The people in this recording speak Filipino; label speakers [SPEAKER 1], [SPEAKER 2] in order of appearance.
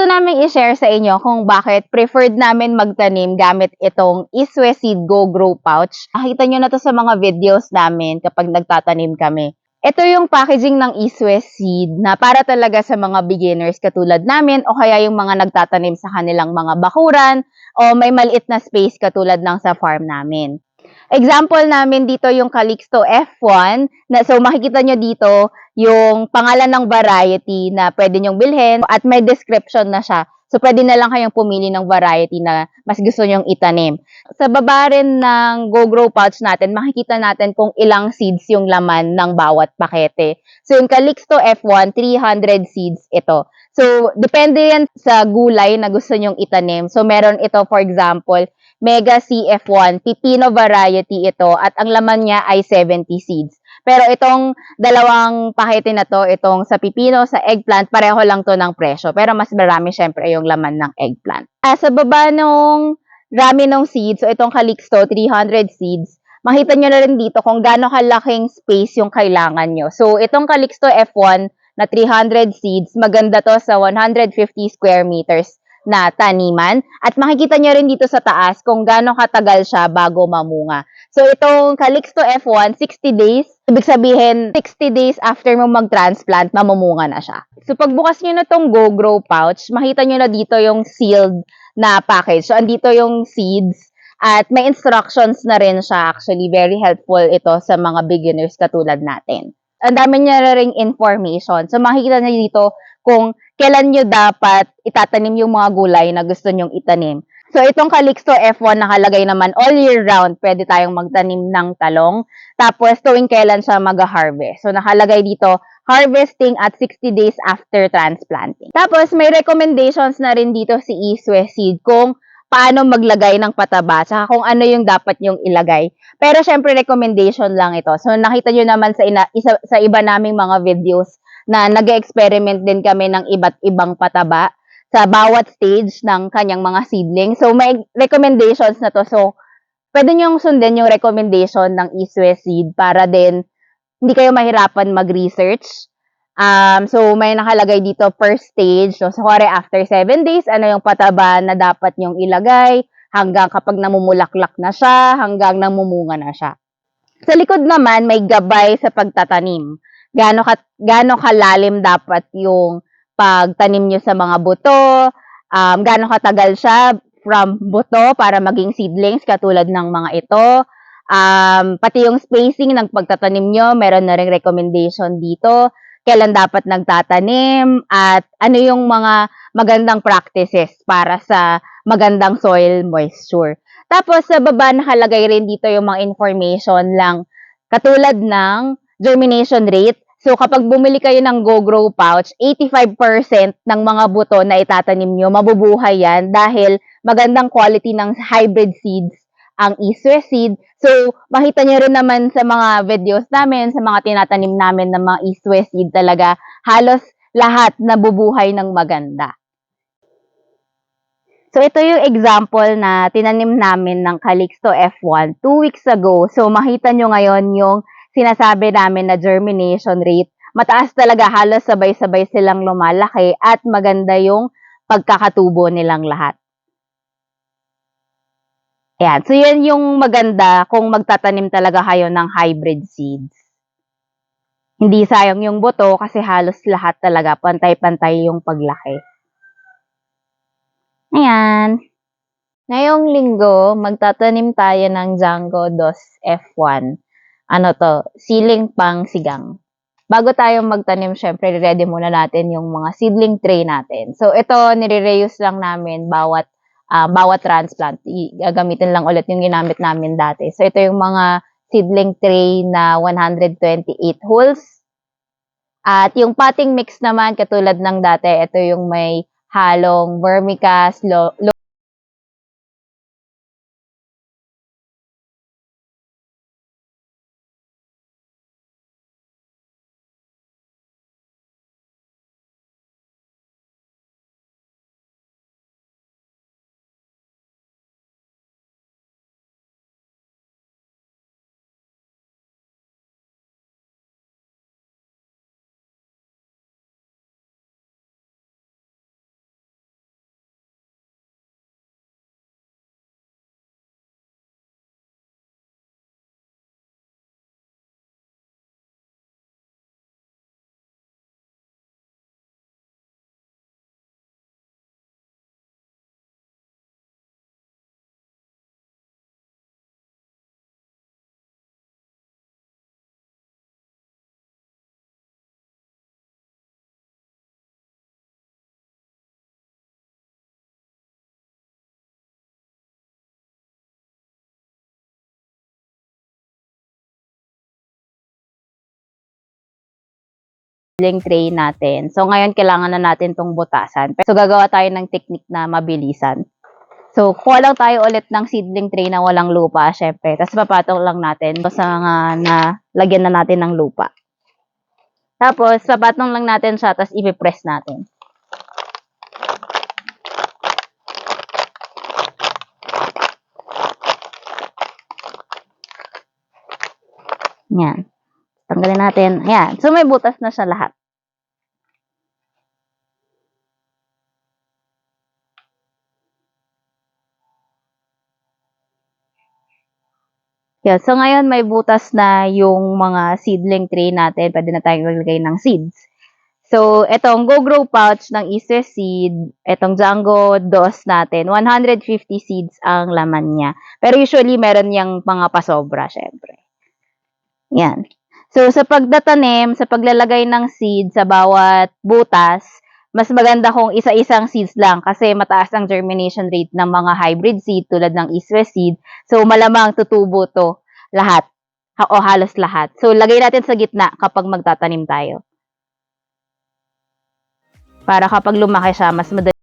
[SPEAKER 1] Gusto namin i-share sa inyo kung bakit preferred namin magtanim gamit itong Iswe Seed Go Grow Pouch. Nakita nyo na to sa mga videos namin kapag nagtatanim kami. Ito yung packaging ng Iswe Seed na para talaga sa mga beginners katulad namin o kaya yung mga nagtatanim sa kanilang mga bakuran o may maliit na space katulad ng sa farm namin. Example namin dito yung Calixto F1 na so makikita nyo dito yung pangalan ng variety na pwede nyong bilhin at may description na siya. So, pwede na lang kayong pumili ng variety na mas gusto nyong itanim. Sa baba rin ng Go Grow Pouch natin, makikita natin kung ilang seeds yung laman ng bawat pakete. So, yung Calixto F1, 300 seeds ito. So, depende yan sa gulay na gusto nyong itanim. So, meron ito, for example, Mega CF1, Pipino variety ito, at ang laman niya ay 70 seeds. Pero itong dalawang pakete na to, itong sa pipino, sa eggplant, pareho lang to ng presyo. Pero mas marami syempre yung laman ng eggplant. Ah, sa baba nung rami ng seeds, so itong Calixto, 300 seeds, makita nyo na rin dito kung gaano kalaking space yung kailangan nyo. So, itong Calixto F1 na 300 seeds, maganda to sa 150 square meters na taniman. At makikita nyo rin dito sa taas kung gaano katagal siya bago mamunga. So, itong Calixto F1, 60 days. Ibig sabihin, 60 days after mo mag-transplant, mamumunga na siya. So, pagbukas nyo na tong Go Grow pouch, makita nyo na dito yung sealed na package. So, andito yung seeds. At may instructions na rin siya. Actually, very helpful ito sa mga beginners katulad natin. Ang dami niya na ring information. So, makikita nyo dito kung kailan nyo dapat itatanim yung mga gulay na gusto nyong itanim. So, itong Calixto F1 nakalagay naman all year round, pwede tayong magtanim ng talong. Tapos, tuwing kailan siya mag-harvest. So, nakalagay dito, harvesting at 60 days after transplanting. Tapos, may recommendations na rin dito si Iswe Seed kung paano maglagay ng pataba, tsaka kung ano yung dapat yung ilagay. Pero, syempre, recommendation lang ito. So, nakita nyo naman sa, ina, isa, sa iba naming mga videos na nag-experiment din kami ng iba't ibang pataba sa bawat stage ng kanyang mga seedling. So, may recommendations na to. So, pwede nyo sundin yung recommendation ng Iswe Seed para din hindi kayo mahirapan mag-research. Um, so, may nakalagay dito per stage. So, so, kore after 7 days, ano yung pataba na dapat nyong ilagay hanggang kapag namumulaklak na siya, hanggang namumunga na siya. Sa likod naman, may gabay sa pagtatanim. Gaano, ka, gaano kalalim dapat yung pagtanim nyo sa mga buto, um, gaano katagal siya from buto para maging seedlings katulad ng mga ito. Um, pati yung spacing ng pagtatanim nyo, meron na rin recommendation dito. Kailan dapat nagtatanim at ano yung mga magandang practices para sa magandang soil moisture. Tapos sa baba nakalagay rin dito yung mga information lang katulad ng germination rate, So, kapag bumili kayo ng Go Grow pouch, 85% ng mga buto na itatanim nyo, mabubuhay yan dahil magandang quality ng hybrid seeds ang Iswe seed. So, makita nyo rin naman sa mga videos namin, sa mga tinatanim namin ng mga Iswe seed talaga, halos lahat nabubuhay ng maganda. So, ito yung example na tinanim namin ng Calixto F1 two weeks ago. So, makita nyo ngayon yung sinasabi namin na germination rate, mataas talaga halos sabay-sabay silang lumalaki at maganda yung pagkakatubo nilang lahat. Ayan. So, yan yung maganda kung magtatanim talaga kayo ng hybrid seeds. Hindi sayang yung buto kasi halos lahat talaga pantay-pantay yung paglaki. Ayan. Ngayong linggo, magtatanim tayo ng Django Dos F1 ano to, siling pang sigang. Bago tayo magtanim, syempre, ready muna natin yung mga seedling tray natin. So, ito, nire-reuse lang namin bawat, uh, bawat transplant. Gagamitin lang ulit yung ginamit namin dati. So, ito yung mga seedling tray na 128 holes. At yung potting mix naman, katulad ng dati, ito yung may halong vermicast, seedling tray natin. So, ngayon kailangan na natin tong butasan. So, gagawa tayo ng technique na mabilisan. So, kuha lang tayo ulit ng seedling tray na walang lupa, syempre. Tapos, papatong lang natin sa mga na lagyan na natin ng lupa. Tapos, papatong lang natin siya, tapos ipipress natin. Yan. Tanggalin natin. Ayan. So, may butas na siya lahat. Yeah, so ngayon may butas na yung mga seedling tray natin. Pwede na tayong maglagay ng seeds. So, etong Go Grow pouch ng Iswe Seed, etong Django DOS natin, 150 seeds ang laman niya. Pero usually, meron yung mga pasobra, syempre. Yan. So, sa pagdatanim, sa paglalagay ng seed sa bawat butas, mas maganda kung isa-isang seeds lang kasi mataas ang germination rate ng mga hybrid seed tulad ng Iswe seed. So, malamang tutubo to lahat ha- o halos lahat. So, lagay natin sa gitna kapag magtatanim tayo. Para kapag lumaki siya, mas madali